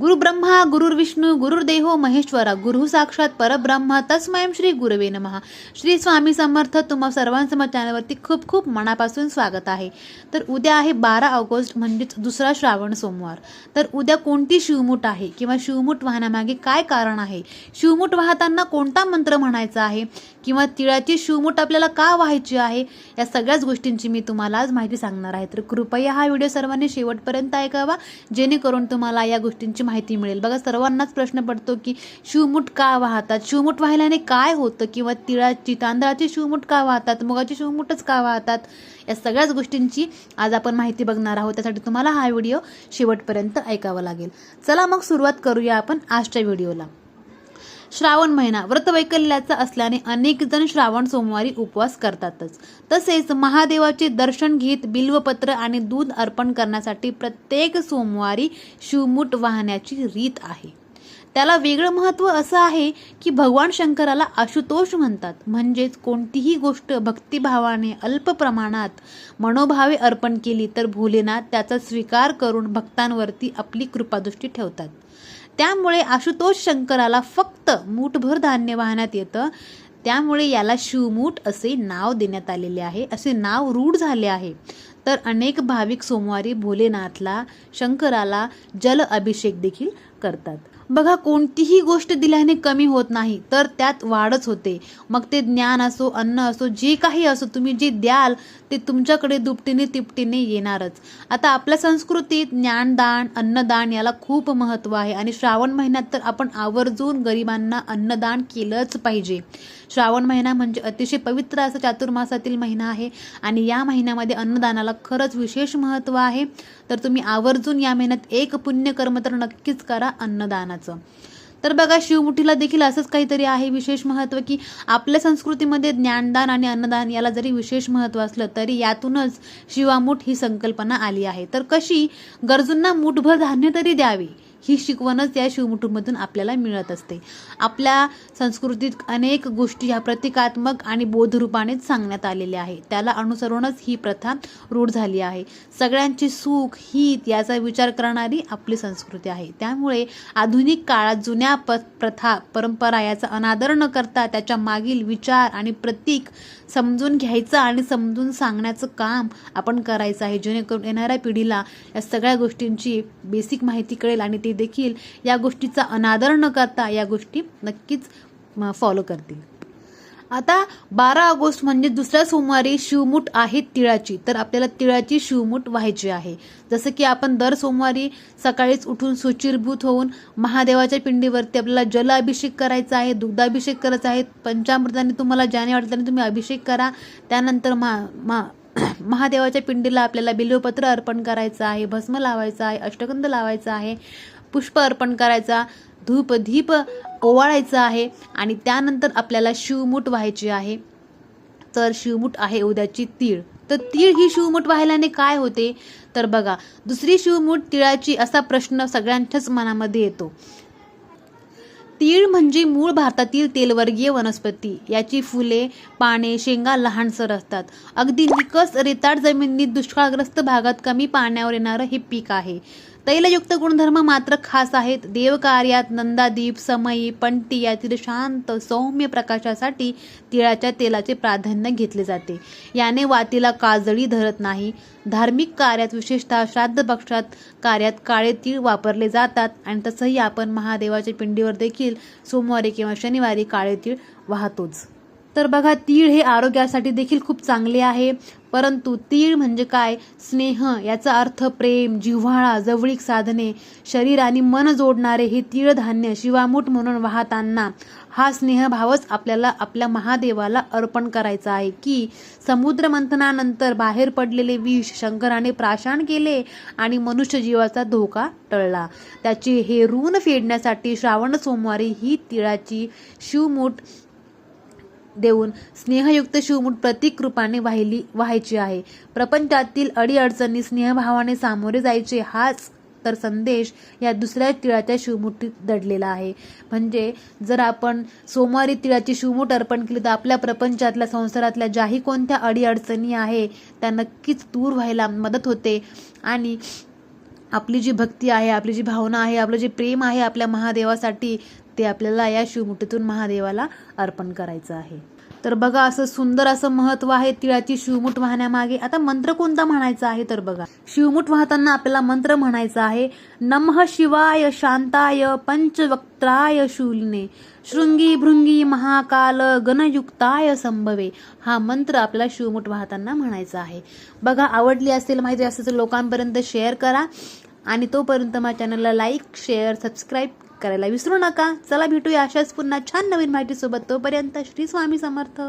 गुरु ब्रह्मा गुरुर्विष्णू गुरुर्देहो महेश्वरा गुरु साक्षात परब्रह्मा तस्मयम श्री गुरवे नमः. श्री स्वामी समर्थ तुम्हा सर्वांचं चॅनलवरती खूप खूप मनापासून स्वागत आहे. तर उद्या आहे बारा ऑगस्ट म्हणजेच दुसरा श्रावण सोमवार. तर उद्या कोणती शिवमूठ आहे किंवा शिवमूठ वाहण्यामागे काय कारण आहे? शिवमूठ वाहताना कोणता मंत्र म्हणायचा आहे? किंवा तिळाची शिवमूठ आपल्याला का व्हायची आहे? या सगळ्याच गोष्टींची मी तुम्हाला आज माहिती सांगणार आहे. तर कृपया हा व्हिडिओ सर्वांनी शेवटपर्यंत ऐकावा. जेणेकरून तुम्हाला या गोष्टींची माहिती मिळेल. बघा सर्वांनाच प्रश्न पडतो की शिवमूठ का वाहतात? शिवमूठ वाहिल्याने काय होतं? किंवा तिळाची तांदळाची शिवमूठ का वाहतात? मुगाची शिवमूठच का वाहतात? या सगळ्याच गोष्टींची आज आपण माहिती बघणार आहोत. त्यासाठी तुम्हाला हा व्हिडिओ शेवटपर्यंत ऐकावा लागेल. चला मग सुरुवात करूया आपण आजच्या व्हिडिओला. श्रावण महिना व्रतवैकल्याचा असल्याने अनेक जण श्रावण सोमवारी उपवास करतातच. तसेच महादेवाचे दर्शन घेत बिल्वपत्र आणि दूध अर्पण करण्यासाठी प्रत्येक सोमवारी शिवमूठ वाहण्याची रीत आहे. त्याला वेगळं महत्त्व असं आहे की भगवान शंकराला आशुतोष म्हणतात. म्हणजेच कोणतीही गोष्ट भक्तिभावाने अल्प प्रमाणात मनोभावे अर्पण केली तर भोलेनाथ त्याचा स्वीकार करून भक्तांवरती आपली कृपादृष्टी ठेवतात. त्यामुळे आशुतोष शंकराला फक्त मूठभर धान्य वाहण्यात येतं. त्यामुळे याला शिवमूठ असे नाव देण्यात आलेले आहे. असे नाव रूढ झाले आहे. तर अनेक भाविक सोमवारी भोलेनाथला शंकराला जल अभिषेक देखील करतात. बघा कोणतीही गोष्ट दिल्याने कमी होत नाही तर त्यात वाढच होते. मग ते ज्ञान असो अन्न असो जे काही असो तुम्ही जे द्याल ते तुमच्याकडे दुपटीने तिपटीने येणारच. आता आपल्या संस्कृतीत ज्ञानदान अन्नदान याला खूप महत्त्व आहे आणि श्रावण महिन्यात तर आपण आवर्जून गरिबांना अन्नदान केलंच पाहिजे. श्रावण महिना म्हणजे अतिशय पवित्र असा चातुर्मासातील महिना आहे आणि या महिन्यामध्ये अन्नदानाला खरंच विशेष महत्त्व आहे. तर तुम्ही आवर्जून या महिन्यात एक पुण्यकर्म तर नक्कीच करा अन्नदानात अन्नदानाचं तर बघा शिवमुठीला देखील असंच काहीतरी आहे विशेष महत्त्व की आपल्या संस्कृतीमध्ये ज्ञानदान आणि अन्नदान याला जरी विशेष महत्त्व असलं तरी यातूनच शिवामूठ ही संकल्पना आली आहे. तर कशी गरजूंना मूठभर धान्य तरी द्यावे ही शिकवणच या शिवमुठूमधून आपल्याला मिळत असते. आपल्या संस्कृतीत अनेक गोष्टी ह्या प्रतिकात्मक आणि बोधरूपानेच सांगण्यात आलेल्या आहे त्याला अनुसरूनच ही प्रथा रूढ झाली आहे. सगळ्यांची सुख हित याचा विचार करणारी आपली संस्कृती आहे. त्यामुळे आधुनिक काळात जुन्या प प्रथा परंपरा याचा अनादर न करता त्याच्या मागील विचार आणि प्रतीक समजून घ्यायचं आणि समजून सांगण्याचं काम आपण करायचं आहे. जेणेकरून येणाऱ्या पिढीला या सगळ्या गोष्टींची बेसिक माहिती कळेल आणि ते देखील या गोष्टीचा अनादर न करता या गोष्टी नक्कीच फॉलो करतील. आता बारा ऑगस्ट म्हणजे दुसऱ्या सोमवारी शिवमूठ आहे तिळाची. तर आपल्याला तिळाची शिवमूठ व्हायची आहे. जसं की आपण दर सोमवारी सकाळीच उठून सुचिरभूत होऊन महादेवाच्या पिंडीवरती आपल्याला जल अभिषेक करायचा आहे दुग्धाभिषेक करायचा आहे. पंचामृताने तुम्हाला ज्याने वाटतं त्याने तुम्ही अभिषेक करा. त्यानंतर महा मा महादेवाच्या पिंडीला आपल्याला बिल्वपत्र अर्पण करायचं आहे भस्म लावायचं आहे अष्टगंध लावायचा आहे. पुष्प अर्पण करायचा धूप धीप ओवाळायचं आहे आणि त्यानंतर आपल्याला शिवमूठ व्हायची आहे. तर शिवमूठ आहे उद्याची तीळ. तर तीळ ही शिवमूठ व्हायल्याने काय होते? तर बघा दुसरी शिवमूठ तिळाची असा प्रश्न सगळ्यांच्याच मनामध्ये येतो. तीळ म्हणजे मूळ भारतातील तेलवर्गीय वनस्पती. याची फुले पाने शेंगा लहानसर असतात. अगदी निकस रेताड जमिनीत दुष्काळग्रस्त भागात कमी पाण्यावर येणारं हे पीक आहे. तैलयुक्त गुणधर्म मात्र खास आहेत. देवकार्यात नंदादीप समयी पंटी यातील शांत सौम्य प्रकाशासाठी तिळाच्या तेलाचे प्राधान्य घेतले जाते. याने वातीला काजळी धरत नाही. धार्मिक कार्यात विशेषतः श्राद्ध पक्षात कार्यात काळे तीळ वापरले जातात आणि तसंही आपण महादेवाच्या पिंडीवर देखील सोमवारी किंवा शनिवारी काळे तीळ वाहतोच. तर बघा तीळ हे आरोग्यासाठी देखील खूप चांगले आहे. परंतु तीळ म्हणजे काय? स्नेह याचा अर्थ प्रेम जिव्हाळा जवळीक साधने शरीर आणि मन जोडणारे हे तीळ धान्य शिवामूठ म्हणून वाहताना हा स्नेहभावच आपल्याला आपल्या महादेवाला अर्पण करायचा आहे की समुद्र मंथनानंतर बाहेर पडलेले विष शंकराने प्राशान केले आणि मनुष्य जीवाचा धोका टळला. त्याचे हे ऋण फेडण्यासाठी श्रावण सोमवारी ही तिळाची शिवमूठ देऊन स्नेहयुक्त शिवमूठ प्रतीक रूपाने वाहिली व्हायची आहे. प्रपंचातील अडीअडचणी स्नेहभावाने सामोरे जायचे हाच तर संदेश या दुसऱ्या तिळाच्या शिवमुठीत दडलेला आहे. म्हणजे जर आपण सोमवारी तिळाची शिवमूठ अर्पण केली तर आपल्या प्रपंचातल्या संसारातल्या ज्याही कोणत्या अडीअडचणी आहे त्या नक्कीच दूर व्हायला मदत होते. आणि आपली जी भक्ती आहे आपली जी भावना आहे आपलं जे प्रेम आहे आपल्या महादेवासाठी ते आपल्याला या शिवमुठीतून महादेवाला अर्पण करायचं आहे. तर बघा असं सुंदर असं महत्त्व आहे तिळाची शिवमुठ वाहण्यामागे. आता मंत्र कोणता म्हणायचा आहे तर बघा. शिवमुठ वाहताना आपल्याला मंत्र म्हणायचा आहे नमः शिवाय शांताय पंचवक्त्राय शूलिने शृंगी भृंगी महाकाल गणयुक्ताय संभवे. हा मंत्र आपल्याला शिवमुठ वाहताना म्हणायचा आहे. बघा आवडली असेल माहिती असेल तर लोकांपर्यंत शेअर करा. आणि तोपर्यंत माझ्या चॅनलला लाईक शेअर सबस्क्राईब करायला विसरू नका. चला भेटूया अशाच पुन्हा छान नवीन माहितीसोबत. तोपर्यंत श्री स्वामी समर्थ.